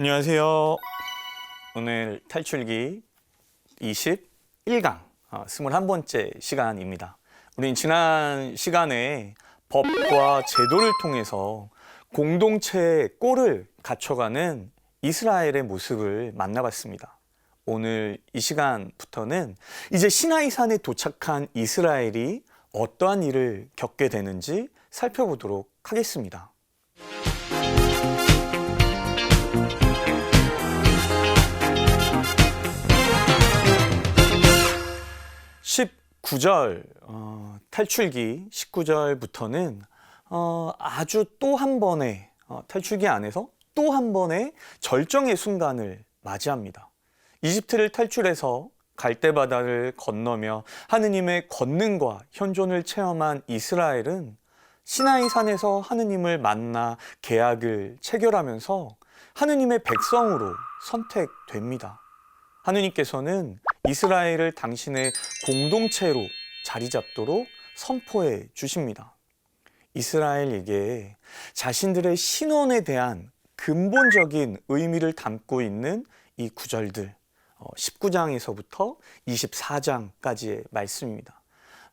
안녕하세요. 오늘 탈출기 21강, 어, 21번째 시간입니다. 우린 지난 시간에 법과 제도를 통해서 공동체의 꼴을 갖춰가는 이스라엘의 모습을 만나봤습니다. 오늘 이 시간부터는 이제 시나이 산에 도착한 이스라엘이 어떠한 일을 겪게 되는지 살펴보도록 하겠습니다. 19절 어, 탈출기 19절부터는 어, 아주 또 한 번의 어, 탈출기 안에서 또 한 번의 절정의 순간을 맞이합니다. 이집트를 탈출해서 갈대바다를 건너며 하느님의 권능과 현존을 체험한 이스라엘은 시나이 산에서 하느님을 만나 계약을 체결하면서 하느님의 백성으로 선택됩니다. 하느님께서는 이스라엘을 당신의 공동체로 자리 잡도록 선포해 주십니다. 이스라엘에게 자신들의 신원에 대한 근본적인 의미를 담고 있는 이 구절들, 19장에서부터 24장까지의 말씀입니다.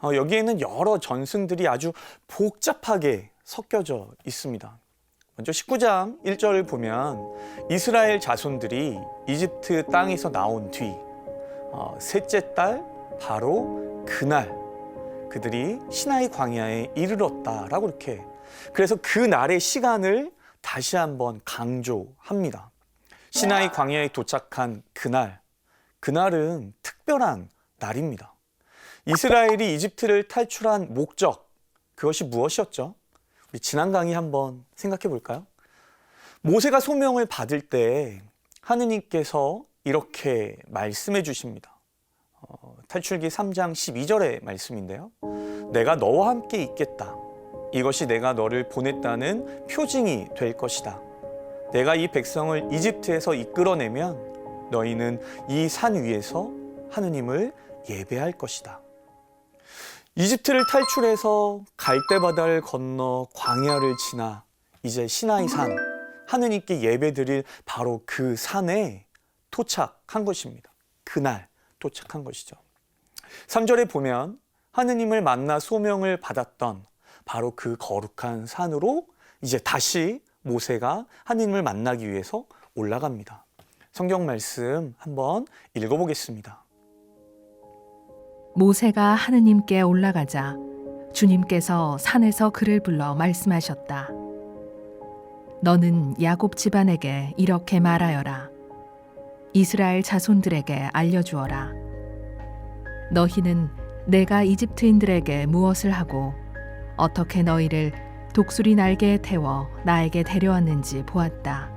어, 여기에는 여러 전승들이 아주 복잡하게 섞여져 있습니다. 먼저 19장 1절을 보면 이스라엘 자손들이 이집트 땅에서 나온 뒤 어, 셋째 달 바로 그날 그들이 시나이 광야에 이르렀다라고 이렇게 그래서 그 날의 시간을 다시 한번 강조합니다. 시나이 광야에 도착한 그날 그날은 특별한 날입니다. 이스라엘이 이집트를 탈출한 목적 그것이 무엇이었죠? 우리 지난 강의 한번 생각해 볼까요? 모세가 소명을 받을 때 하느님께서 이렇게 말씀해 주십니다. 어, 탈출기 3장 12절의 말씀인데요. 내가 너와 함께 있겠다. 이것이 내가 너를 보냈다는 표징이 될 것이다. 내가 이 백성을 이집트에서 이끌어내면 너희는 이 산 위에서 하느님을 예배할 것이다. 이집트를 탈출해서 갈대바다를 건너 광야를 지나 이제 시나이 산 하느님께 예배드릴 바로 그 산에 도착한 것입니다. 그날 도착한 것이죠. 3절에 보면 하느님을 만나 소명을 받았던 바로 그 거룩한 산으로 이제 다시 모세가 하느님을 만나기 위해서 올라갑니다. 성경 말씀 한번 읽어보겠습니다. 모세가 하느님께 올라가자 주님께서 산에서 그를 불러 말씀하셨다. 너는 야곱 집안에게 이렇게 말하여라. 이스라엘 자손들에게 알려주어라. 너희는 내가 이집트인들에게 무엇을 하고 어떻게 너희를 독수리 날개에 태워 나에게 데려왔는지 보았다.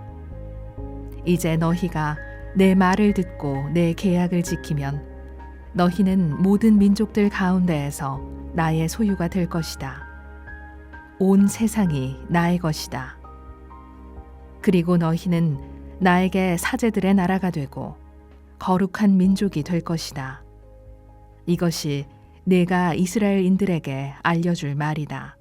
이제 너희가 내 말을 듣고 내 계약을 지키면 너희는 모든 민족들 가운데에서 나의 소유가 될 것이다. 온 세상이 나의 것이다. 그리고 너희는 나에게 사제들의 나라가 되고 거룩한 민족이 될 것이다. 이것이 내가 이스라엘인들에게 알려줄 말이다.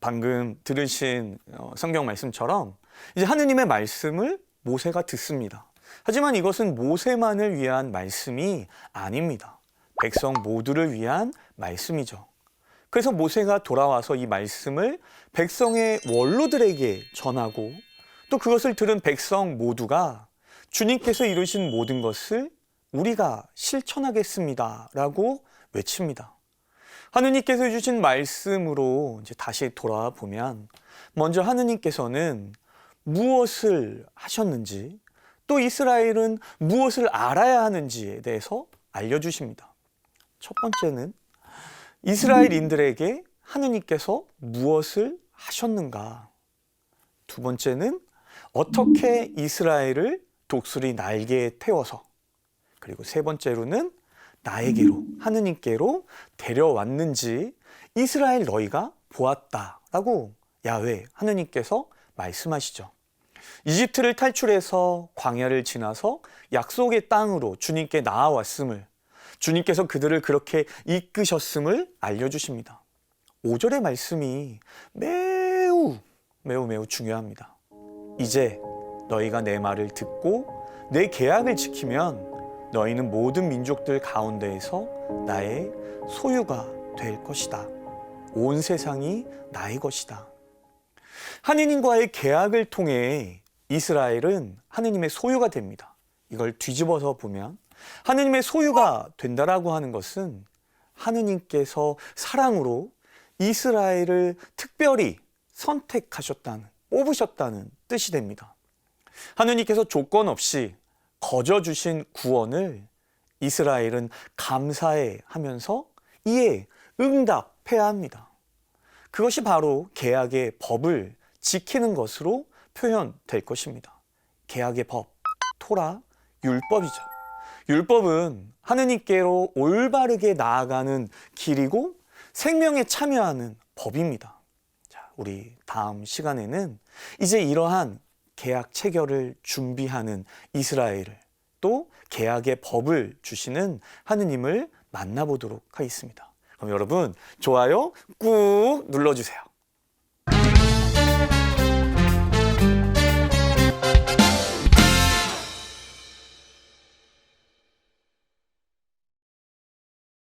방금 들으신 어, 성경 말씀처럼 이제 하느님의 말씀을 모세가 듣습니다. 하지만 이것은 모세만을 위한 말씀이 아닙니다. 백성 모두를 위한 말씀이죠. 그래서 모세가 돌아와서 이 말씀을 백성의 원로들에게 전하고 또 그것을 들은 백성 모두가 주님께서 이루신 모든 것을 우리가 실천하겠습니다. 라고 외칩니다. 하느님께서 해주신 말씀으로 이제 다시 돌아와 보면 먼저 하느님께서는 무엇을 하셨는지 또 이스라엘은 무엇을 알아야 하는지에 대해서 알려주십니다. 첫 번째는 이스라엘인들에게 하느님께서 무엇을 하셨는가. 두 번째는 어떻게 이스라엘을 독수리 날개에 태워서 그리고 세 번째로는 나에게로 하느님께로 데려왔는지 이스라엘 너희가 보았다라고 야훼 하느님께서 말씀하시죠. 이집트를 탈출해서 광야를 지나서 약속의 땅으로 주님께 나아왔음을 주님께서 그들을 그렇게 이끄셨음을 알려주십니다. 5절의 말씀이 매우 매우 매우 중요합니다. 이제 너희가 내 말을 듣고 내 계약을 지키면 너희는 모든 민족들 가운데에서 나의 소유가 될 것이다. 온 세상이 나의 것이다. 하느님과의 계약을 통해 이스라엘은 하느님의 소유가 됩니다. 이걸 뒤집어서 보면 하느님의 소유가 된다라고 하는 것은 하느님께서 사랑으로 이스라엘을 특별히 선택하셨다는, 뽑으셨다는 뜻이 됩니다. 하느님께서 조건 없이 거저 주신 구원을 이스라엘은 감사해 하면서 이에 응답해야 합니다. 그것이 바로 계약의 법을 지키는 것으로 표현될 것입니다. 계약의 법, 토라, 율법이죠. 율법은 하느님께로 올바르게 나아가는 길이고 생명에 참여하는 법입니다. 자, 우리 다음 시간에는 이제 이러한 계약 체결을 준비하는 이스라엘을 또 계약의 법을 주시는 하느님을 만나보도록 하겠습니다. 그럼 여러분 좋아요 꾹 눌러주세요.